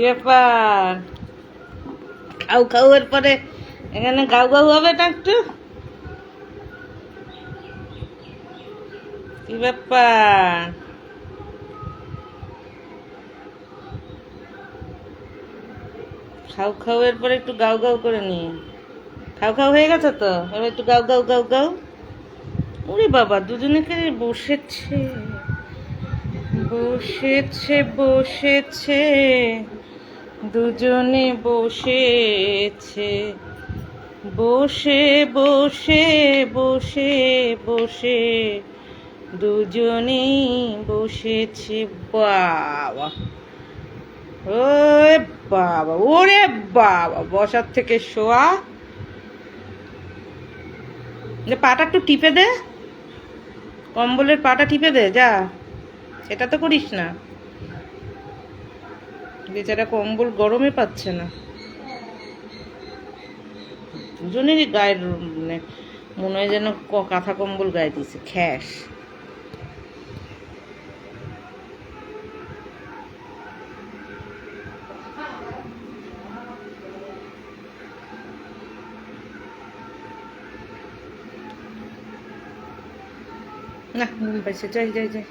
কি ব্যাপার খাও খাও এর পরে এখানে গাউ গাউ হবে না একটু? কি ব্যাপার? খাও খাও এর পরে একটু গাউ গাউ করে নি খাও খাও হয়ে গেছে তো? এবার একটু গাউ গাউ গাউ গাউ। ওরে বাবা, দুজনে কে বসেছে? বসেছে বসেছে। দুজনে বসেছে। বসে বসে বসে বসে। দুজনেই বসেছে। বাবা। ও বাবা, ওরে বাবা। বসার থেকে শোয়া। যে পাটা একটু টিপে দে। কম্বলের পাটা টিপে দে, যা। সেটা তো করিস না। বেচারা কম্বল গরমে পাচ্ছে না। দুজনেরই গায়ের মানে মনে হয় যেন কাঁথা কম্বল গায়ে দিয়েছে, খ্যাস। না ঘুম পাইছে, যাই যাই যাই।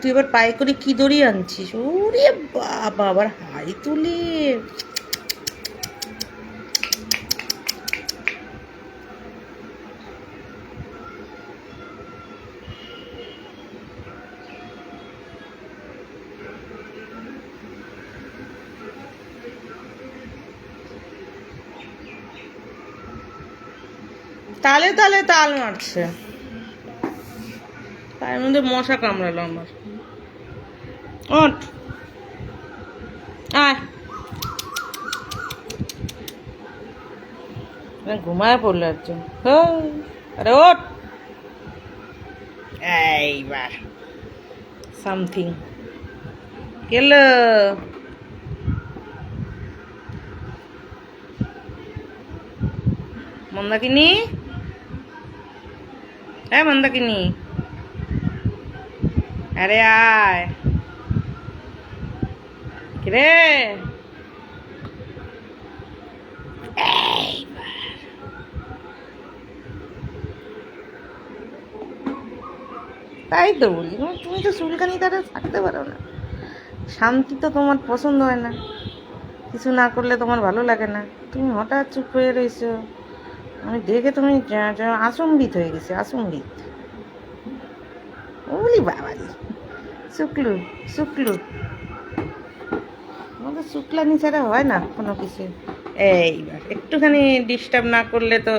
তুই এবার পায়ে করে কি দড়ি আনছিস? ওরে বাবা, আবার হাই তুলি। তালে তালে তাল মারছে। পায়ের মধ্যে মশা কামড়ালো আমার। আয়। ঘুমায় পড়ল একজন। আরে ওঠ। এইবার। সামথিং। গেল। মন্দাকিনি? হ্যাঁ মন্দাকিনি। আরে আয়। কিরে? তাই তো বলি তুমি- তো চুলকানি তারা থাকতে পারো না। শান্তি তো তোমার পছন্দ হয় না। কিছু না করলে তোমার ভালো লাগে না। তুমি হঠাৎ চুপ হয়ে রয়েছো আমি দেখে তুমি আচম্বিত হয়ে গেছে, আচম্বিত। ওলি বাবালি শুক্লু শুক্লু। আমাদের শুক্লানি ছাড়া হয় না কোনো কিছু। এইবার, একটুখানি ডিস্টার্ব না করলে তো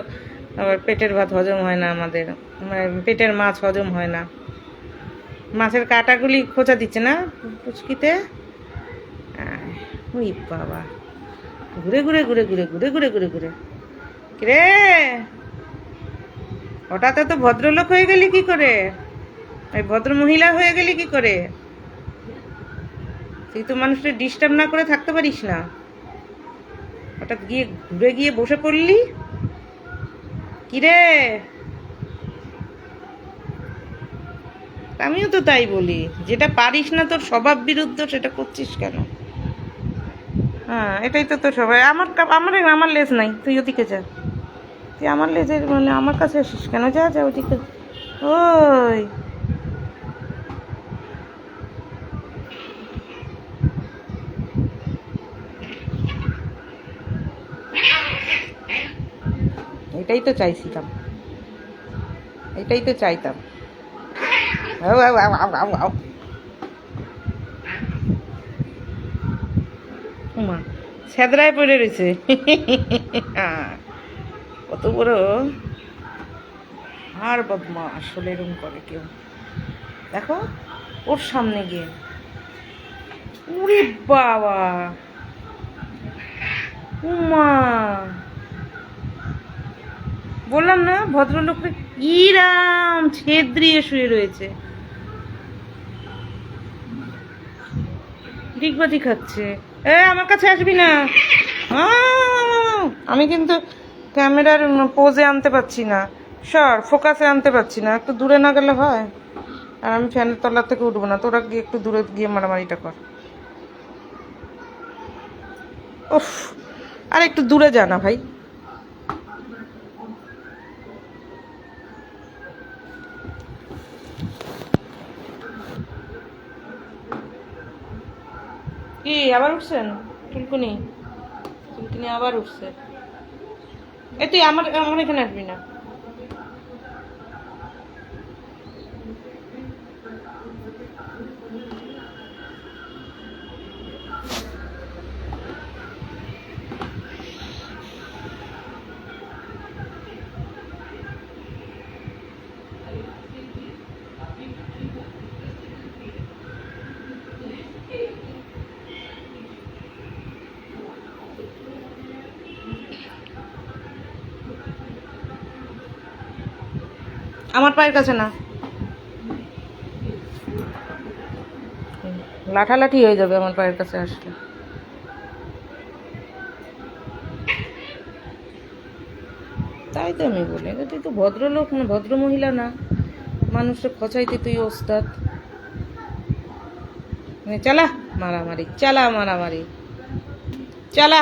আবার পেটের ভাত হজম হয় না আমাদের। মানে পেটের মাছ হজম হয় না। মাছের কাঁটাগুলি খোঁচা দিচ্ছে না পুচকিতে। ওই বাবা। ঘুরে ঘুরে ঘুরে ঘুরে ঘুরে ঘুরে ঘুরে ঘুরে। কিরে? হঠাৎ তো ভদ্রলোক হয়ে গেলি কি করে? ওই ভদ্র মহিলা হয়ে গেলি কি করে? তুই তো মানুষটা ডিস্টার্ব না করে থাকতে পারিস না। হঠাৎ গিয়ে ঘুরে গিয়ে বসে পড়লি? কিরে? আমিও তো তাই বলি, যেটা পারিস না তোর স্বভাব বিরুদ্ধ সেটা করছিস কেন? হ্যাঁ এটাই তো তোর সবাই আমার আমার আমার লেজ নাই, তুই ওদিকে যা। তুই আমার লেজের মানে আমার কাছে আসিস কেন? যা যা, ওদিকে। ওই। এটাই তো চাইছিলাম। এটাই তো চাইতাম। ওমা ছেদরায় পড়ে রয়েছে। কত বড়। আর বদমা আসলে এরকম করে কেউ। দেখো, ওর সামনে গিয়ে। উরে বাবা। উমা। বললাম না ভদ্রলোকটা কিরাম ছেদ্রিয়ে শুয়ে রয়েছে। ডিগবাজি খাচ্ছে। এ, আমার কাছে আসবি না! আমি কিন্তু ক্যামেরার পোজে আনতে পারছি না। সর, ফোকাসে আনতে পারছি না। একটু দূরে না গেলে হয়। আর আমি ফ্যানের তলার থেকে উঠবো না। তোরা গিয়ে একটু দূরে গিয়ে মারামারিটা কর। উফ, আর একটু দূরে যা না ভাই। কি আবার উঠছেন? টুলকুনি টুলকুনি আবার উঠছে। এ তুই আমার আমার এখানে আসবি না। আমার পায়ের কাছে না। লাঠালাঠি হয়ে যাবে আমার পায়ের কাছে আসলে। তাই তো আমি বলি তুই তো ভদ্রলোক না ভদ্র মহিলা না। মানুষের খচাইতে তুই, ওস্তাদ। মানে চালা মারামারি চালা মারামারি। চালা।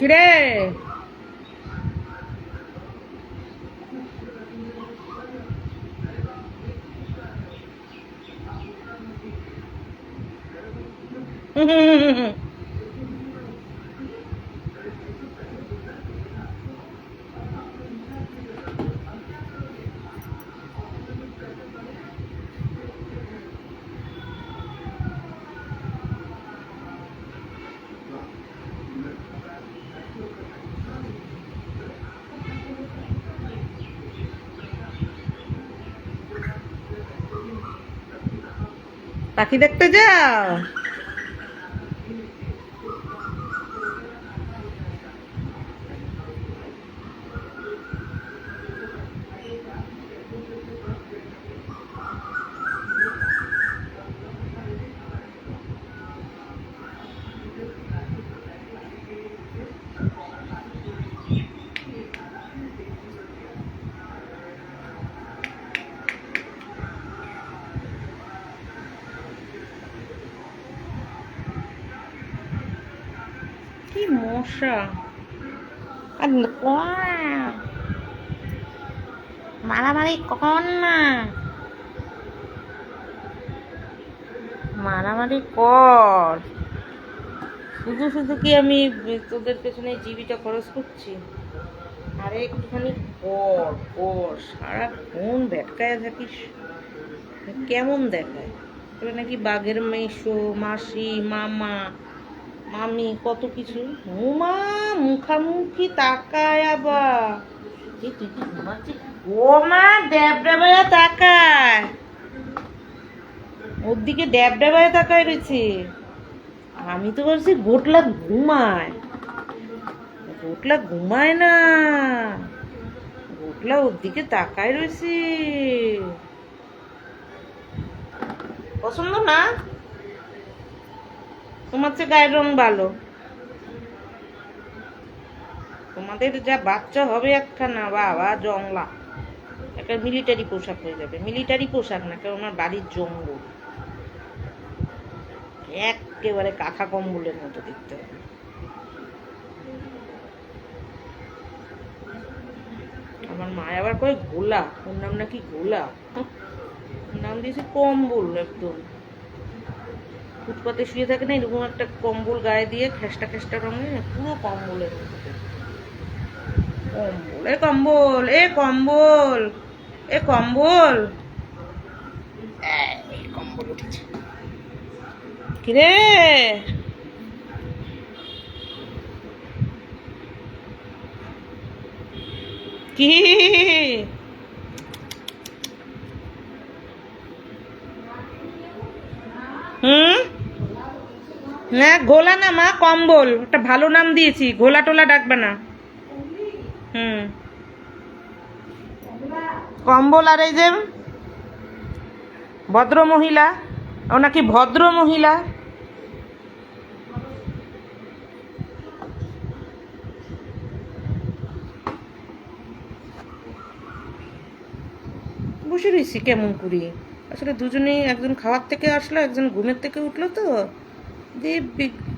কিরে? পাখি দেখতে যাও কি মশা আর মারামারি কর না? মারামারি কর। শুধু শুধু কি আমি তোদের পেছনে জিবিটা খরচ করছি? আরে একটুখানি কর কর। সারাক্ষণ ভেটকায় থাকিস। কেমন দেখায়? নাকি বাঘের মেশো মাসি মামা। মামি, কত কিছু? উমা মুখামুখি তাকায় আবার। ও মা তাকায়। ওর দিকে ড্যাবডাবায়া তাকায় রয়েছে। আমি তো ভাবছি গোটলা ঘুমায়। গোটলা ঘুমায় না। গোটলা ওর দিকে তাকায় রয়েছে। পছন্দ না? তোমার চেয়ে গায়ের রং ভালো। তোমাদের যা বাচ্চা হবে একটা না, বাবা, জংলা। একটা মিলিটারি পোশাক হয়ে যাবে। মিলিটারি পোশাক না কেউ আমার বাড়ির জঙ্গল। একেবারে কাঁথা কম্বলের মতো দেখতে হবে। আমার মা আবার কয় গোলা ওর নাম নাকি গোলা নাম দিয়েছে কম্বল একদম। ফুটপাতে শুয়ে থাকে না, এরকম একটা কম্বল গায়ে দিয়ে খেসটা খেসটা রঙের পুরো কম্বলের দেখতে। কম্বল, এ কম্বল এ কম্বল এ কম্বল। কিরে? কি হুম না গোলা না মা, কম্বল। একটা ভালো নাম দিয়েছি গোলা টোলা ডাকবে না। হুম। কম্বল আর এই যে ভদ্র মহিলা ও নাকি ভদ্র মহিলা বসে রয়েছি কেমন করি? আসলে দুজনেই একজন খাওয়ার থেকে আসলো, একজন ঘুমের থেকে উঠল তো। দিয়ে বি-